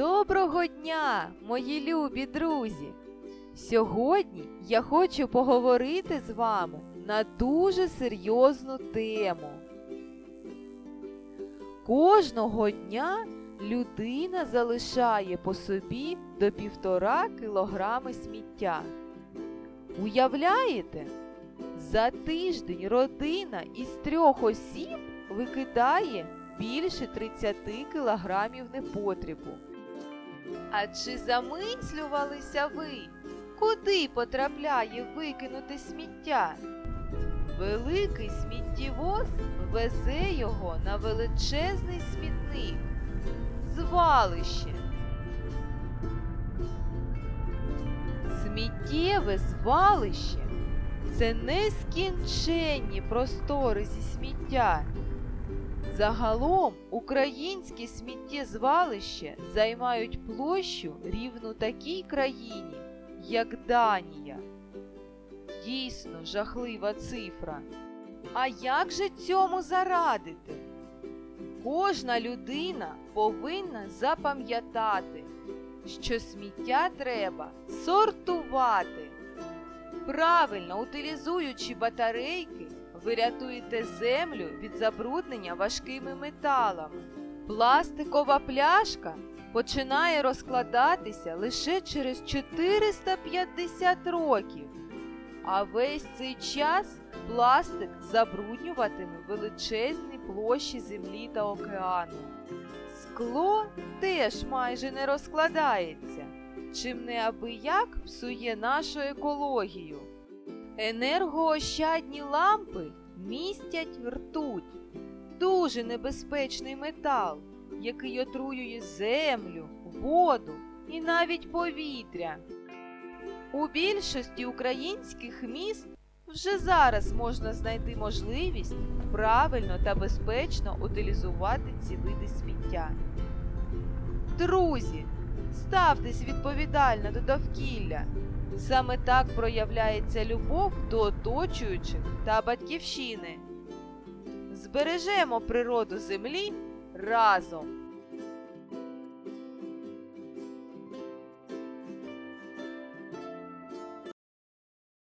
Доброго дня, мої любі друзі! Сьогодні я хочу поговорити з вами на дуже серйозну тему. Кожного дня людина залишає по собі до півтора кілограми сміття. Уявляєте? За тиждень родина із трьох осіб викидає більше 30 кілограмів непотребу. А чи замислювалися ви, куди потрапляє викинути сміття? Великий сміттєвоз везе його на величезний смітник, звалище. Сміттєве звалище це нескінченні простори зі сміття. Загалом українські сміттєзвалища займають площу рівну такій країні, як Данія. Дійсно жахлива цифра. А як же цьому зарадити? Кожна людина повинна запам'ятати, що сміття треба сортувати. Правильно утилізуючи батарейки, ви рятуєте землю від забруднення важкими металами. Пластикова пляшка починає розкладатися лише через 450 років. А весь цей час пластик забруднюватиме величезні площі землі та океану. Скло теж майже не розкладається, чим неабияк псує нашу екологію. Енергоощадні лампи містять ртуть, дуже небезпечний метал, який отруює землю, воду і навіть повітря. У більшості українських міст вже зараз можна знайти можливість правильно та безпечно утилізувати ці види сміття. Друзі, ставтесь відповідально до довкілля. Саме так проявляється любов до оточуючих та батьківщини. Збережемо природу землі разом.